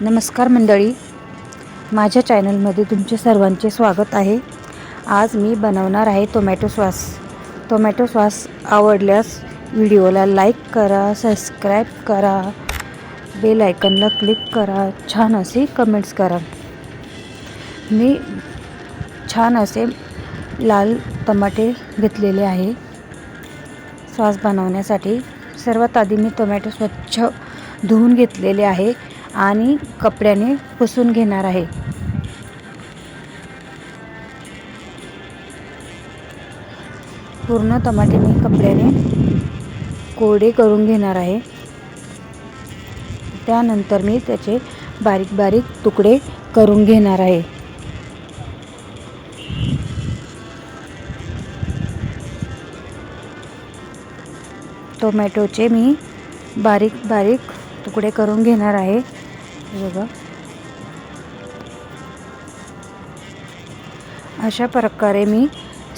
नमस्कार मंडळी. माझ्या चॅनलमध्ये तुमचे सर्वांचे स्वागत आहे. आज मी बनवणार आहे टोमॅटो सॉस. टोमॅटो सॉस आवडल्यास व्हिडिओला लाईक करा सबस्क्राईब करा बेल आयकनला क्लिक करा छान असे कमेंट्स करा. मी छान असे लाल टमाटे घेतलेले आहे. सॉस बनवण्यासाठी सर्वात आधी मी टोमॅटो स्वच्छ धुवून घेतलेले आहे. आणि कपड्याने पुसून घेणार आहे. पूर्ण टमाटे मी कपड्याने कोरडे करून घेणार आहे. त्यानंतर मी त्याचे बारीक बारीक तुकडे करून घेणार आहे. टोमॅटोचे मी बारीक बारीक तुकडे करून घेणार आहे. बघा. अशा प्रकारे मी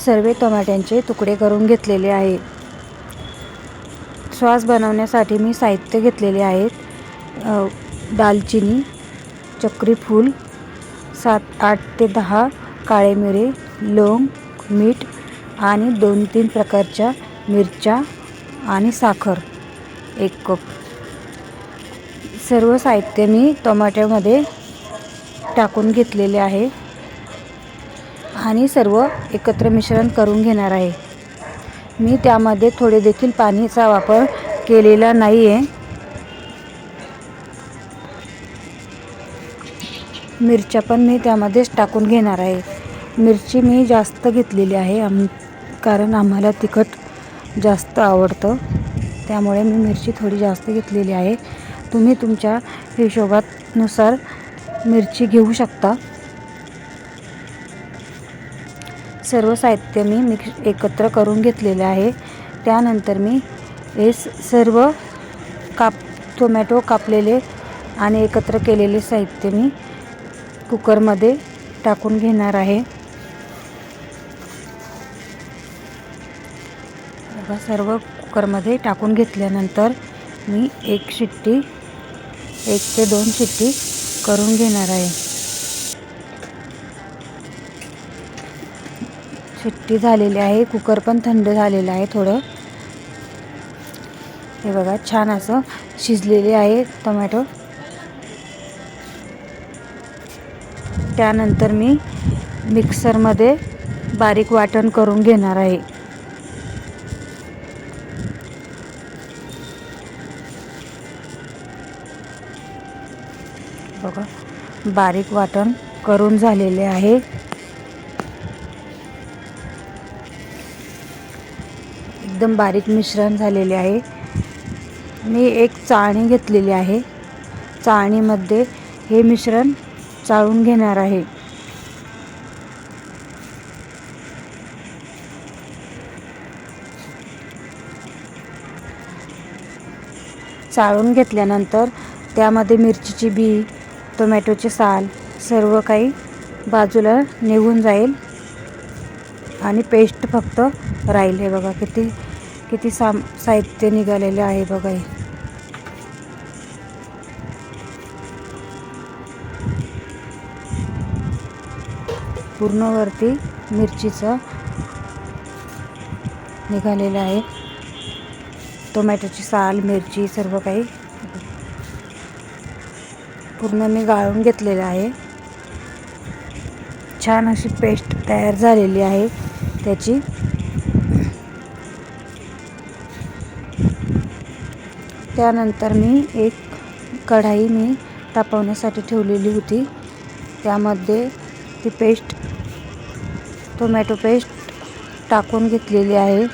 सर्व टोमॅटोचे तुकडे करून घेतलेले आहे. सॉस बनवण्यासाठी मी साहित्य घेतलेले आहेत दालचिनी चक्री फूल सात आठ ते दहा काळे मिरे लोंग मीठ आणि दोन तीन प्रकारच्या मिरच्या आणि साखर एक कप. सर्व साहित्य मी टोमॅटोमध्ये टाकून घेतलेले आहे. आणि सर्व एकत्र मिश्रण करून घेणार आहे. मी त्यामध्ये थोडे देखील पाणीचा वापर केलेला नाही आहे मिरच्या पण मी त्यामध्येच टाकून घेणार आहे. मिरची मी जास्त घेतलेली आहे आम कारण आम्हाला तिखट जास्त आवडतं. त्यामुळे मी मिरची थोडी जास्त घेतलेली आहे. तुम्ही तुमच्या हिशोबानुसार मिरची घेऊ शकता. सर्व साहित्य मी मिक्स एकत्र करून घेतलेले आहे. त्यानंतर मी हे सर्व काप टोमॅटो कापलेले आणि एकत्र केलेले साहित्य मी कुकरमध्ये टाकून घेणार आहे. सर्व कुकरमध्ये टाकून घेतल्यानंतर मी एक शिट्टी एक ते दोन शिट्टी करून घेणार आहे. शिट्टी झालेली आहे कुकर पण थंड झालेलं आहे थोडं. हे बघा छान असं शिजलेले आहे टोमॅटो. त्यानंतर मी मिक्सरमध्ये बारीक वाटण करून घेणार आहे. बघा. बारीक वाटण करून झालेले आहे. एकदम बारीक मिश्रण झालेले आहे. मी एक चाळणी घेतलेली आहे. चाळणीमध्ये हे मिश्रण चाळून घेणार आहे. चाळून घेतल्यानंतर त्यामध्ये मिरचीची बी टोमॅटोची साल सर्व काही बाजूला निघून जाईल. आणि पेस्ट फक्त राहील. हे बघा किती किती साम साहित्य निघालेले आहे बघा हे. पूर्णवरती मिरचीचं निघालेलं आहे. टोमॅटोची साल मिरची सर्व काही. पूर्ण मी गाळून घेतलेलं आहे. छान अशी पेस्ट तयार झालेली आहे त्याची. त्यानंतर मी एक कढाई मी तापवण्यासाठी ठेवलेली होती. त्यामध्ये ती पेस्ट टोमॅटो पेस्ट टाकून घेतलेली आहे.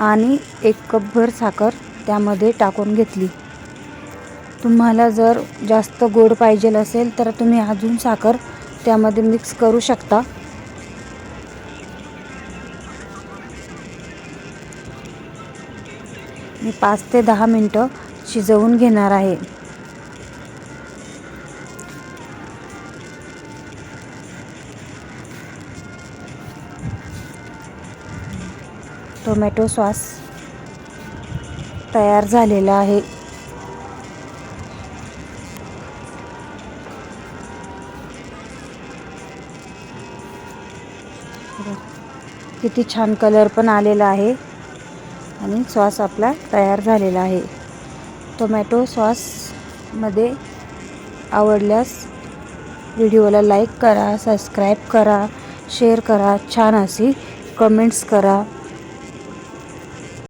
आणि एक कपभर साखर त्यामध्ये टाकून घेतली. तुम्हाला जर जास्त गोड पाहिजे असेल तर तुम्ही अजून साखर त्यामध्ये मिक्स करू शकता. मी पाच ते दहा मिनटं शिजवून घेणार आहे. Tomato sauce. तयार झालेला आहे. किती छान कलर पण आलेला आहे. आणि सॉस आपला तयार झालेला आहे. टोमॅटो सॉसमध्ये आवडल्यास व्हिडिओला लाईक करा सबस्क्राईब करा शेअर करा छान अशी कमेंट्स करा.